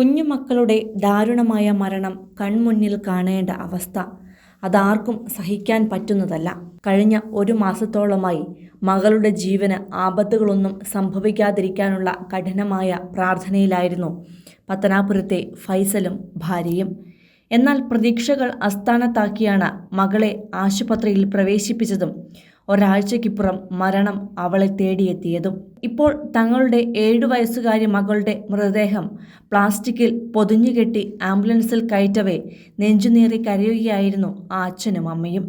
കുഞ്ഞുമക്കളുടെ ദാരുണമായ മരണം കൺമുന്നിൽ കാണേണ്ട അവസ്ഥ അതാർക്കും സഹിക്കാൻ പറ്റുന്നതല്ല. കഴിഞ്ഞ ഒരു മാസത്തോളമായി മകളുടെ ജീവന് ആപത്തുകളൊന്നും സംഭവിക്കാതിരിക്കാനുള്ള കഠിനമായ പ്രാർത്ഥനയിലായിരുന്നു പത്തനാപുരത്തെ ഫൈസലും ഭാര്യയും. എന്നാൽ പ്രതീക്ഷകൾ അസ്ഥാനത്താക്കിയാണ് മകളെ ആശുപത്രിയിൽ പ്രവേശിപ്പിച്ചതും ഒരാഴ്ചയ്ക്കിപ്പുറം മരണം അവളെ തേടിയെത്തിയതും. ഇപ്പോൾ തങ്ങളുടെ ഏഴു വയസ്സുകാരി മകളുടെ മൃതദേഹം പ്ലാസ്റ്റിക്കിൽ പൊതിഞ്ഞുകെട്ടി ആംബുലൻസിൽ കയറ്റവേ നെഞ്ചുനീറി കരയുകയായിരുന്നു ആ അച്ഛനും അമ്മയും.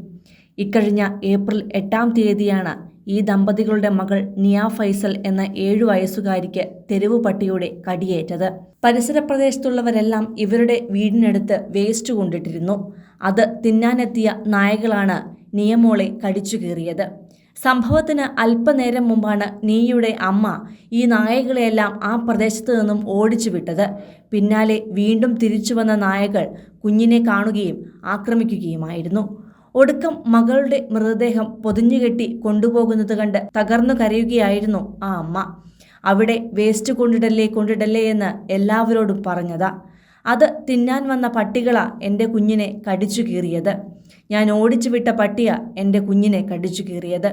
ഇക്കഴിഞ്ഞ ഏപ്രിൽ എട്ടാം തീയതിയാണ് ഈ ദമ്പതികളുടെ മകൾ നിയ ഫൈസൽ എന്ന ഏഴു വയസ്സുകാരിക്ക് തെരുവ് പട്ടിയുടെ കടിയേറ്റത്. പരിസര പ്രദേശത്തുള്ളവരെല്ലാം ഇവരുടെ വീടിനടുത്ത് വേസ്റ്റ് കൊണ്ടിട്ടിരുന്നു. അത് തിന്നാനെത്തിയ നായകളാണ് നിയമോളെ കടിച്ചു കീറിയത്. സംഭവത്തിന് അല്പനേരം മുമ്പാണ് നീയുടെ അമ്മ ഈ നായകളെയെല്ലാം ആ പ്രദേശത്ത് നിന്നും ഓടിച്ചു വിട്ടത്. പിന്നാലെ വീണ്ടും തിരിച്ചു വന്ന നായകൾ കുഞ്ഞിനെ കാണുകയും ആക്രമിക്കുകയുമായിരുന്നു. ഒടുക്കം മകളുടെ മൃതദേഹം പൊതിഞ്ഞുകെട്ടി കൊണ്ടുപോകുന്നത് കണ്ട് തകർന്നു കരയുകയായിരുന്നു ആ അമ്മ. അവിടെ വേസ്റ്റ് കൊണ്ടിടല്ലേ കൊണ്ടിടല്ലേ എന്ന് എല്ലാവരോടും പറഞ്ഞതാ. അത് തിന്നാൻ വന്ന പട്ടികളാ എന്റെ കുഞ്ഞിനെ കടിച്ചു കീറിയത്. ഞാൻ ഓടിച്ചു വിട്ട പട്ടിയ എന്റെ കുഞ്ഞിനെ കടിച്ചു കീറിയത്.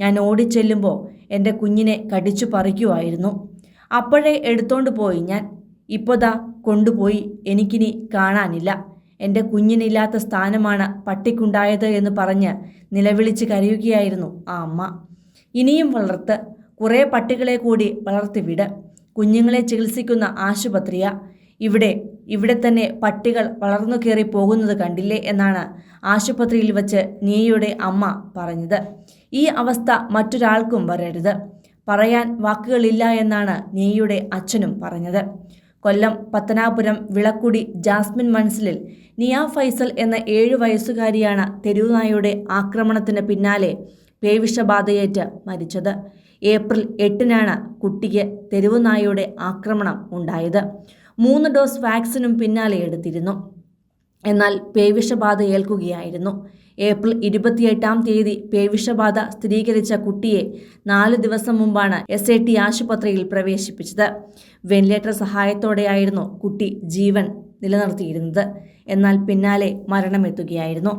ഞാൻ ഓടിച്ചെല്ലുമ്പോൾ എന്റെ കുഞ്ഞിനെ കടിച്ചു പറിക്കുമായിരുന്നു അപ്പോഴേ എടുത്തോണ്ട് പോയി ഞാൻ. ഇപ്പോതാ കൊണ്ടുപോയി എനിക്കിനി കാണാനില്ല. എന്റെ കുഞ്ഞിനില്ലാത്ത സ്ഥാനമാണ് പട്ടിക്കുണ്ടായത് എന്ന് പറഞ്ഞ് നിലവിളിച്ച് കരയുകയായിരുന്നു ആ അമ്മ. ഇനിയും വളർത്ത് കുറേ പട്ടികളെ കൂടി വളർത്തിവിട്. കുഞ്ഞുങ്ങളെ ചികിത്സിക്കുന്ന ആശുപത്രിയ. ഇവിടെ ഇവിടെ തന്നെ പട്ടികൾ വളർന്നു കയറി പോകുന്നത് കണ്ടില്ലേ എന്നാണ് ആശുപത്രിയിൽ വച്ച് നീയുടെ അമ്മ പറഞ്ഞത്. ഈ അവസ്ഥ മറ്റൊരാൾക്കും വരരുത്. പറയാൻ വാക്കുകളില്ല എന്നാണ് നീയുടെ അച്ഛനും പറഞ്ഞത്. കൊല്ലം പത്തനാപുരം വിളക്കുടി ജാസ്മിൻ മൻസിലിൽ നിയ ഫൈസൽ എന്ന ഏഴു വയസ്സുകാരിയാണ് തെരുവുനായയുടെ ആക്രമണത്തിന് പിന്നാലെ പേവിഷബാധയേറ്റ് മരിച്ചത്. ഏപ്രിൽ എട്ടിനാണ് കുട്ടിക്ക് തെരുവുനായയുടെ ആക്രമണം ഉണ്ടായത്. മൂന്ന് ഡോസ് വാക്സിനും പിന്നാലെ എടുത്തിരുന്നു. എന്നാൽ പേവിഷബാധ ഏൽക്കുകയായിരുന്നു. ഏപ്രിൽ ഇരുപത്തിയെട്ടാം തീയതി പേവിഷബാധ സ്ഥിരീകരിച്ച കുട്ടിയെ നാല് ദിവസം മുമ്പാണ് എസ് ഐ ടി ആശുപത്രിയിൽ പ്രവേശിപ്പിച്ചത്. വെന്റിലേറ്റർ സഹായത്തോടെയായിരുന്നു കുട്ടി ജീവൻ നിലനിർത്തിയിരുന്നത്. എന്നാൽ പിന്നാലെ മരണമെത്തുകയായിരുന്നു.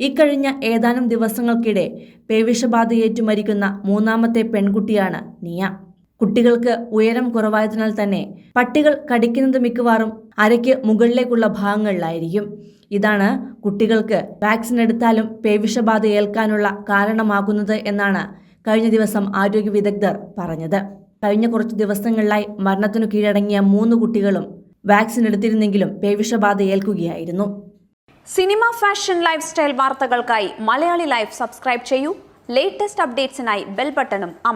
ഇക്കഴിഞ്ഞ ഏതാനും ദിവസങ്ങൾക്കിടെ പേവിഷബാധയേറ്റു മരിക്കുന്ന മൂന്നാമത്തെ പെൺകുട്ടിയാണ് നിയ. കുട്ടികൾക്ക് ഉയരം കുറവായതിനാൽ തന്നെ പട്ടികൾ കടിക്കുന്നത് മിക്കവാറും അരയ്ക്ക് മുകളിലേക്കുള്ള ഭാഗങ്ങളിലായിരിക്കും. ഇതാണ് കുട്ടികൾക്ക് വാക്സിൻ എടുത്താലും പേവിഷബാധ ഏൽക്കാനുള്ള കാരണമാകുന്നത് എന്നാണ് കഴിഞ്ഞ ദിവസം ആരോഗ്യ വിദഗ്ധർ പറഞ്ഞത്. കഴിഞ്ഞ കുറച്ച് ദിവസങ്ങളിലായി മരണത്തിനു കീഴടങ്ങിയ മൂന്ന് കുട്ടികളും വാക്സിൻ എടുത്തിരുന്നെങ്കിലും പേവിഷബാധ ഏൽക്കുകയായിരുന്നു. സിനിമ ഫാഷൻ ലൈഫ് സ്റ്റൈൽ വാർത്തകൾക്കായി മലയാളി ലൈഫ് സബ്സ്ക്രൈബ് ചെയ്യൂ. ലേറ്റസ്റ്റ് അപ്ഡേറ്റ്സിനായി ബെൽ ബട്ടണും അമർ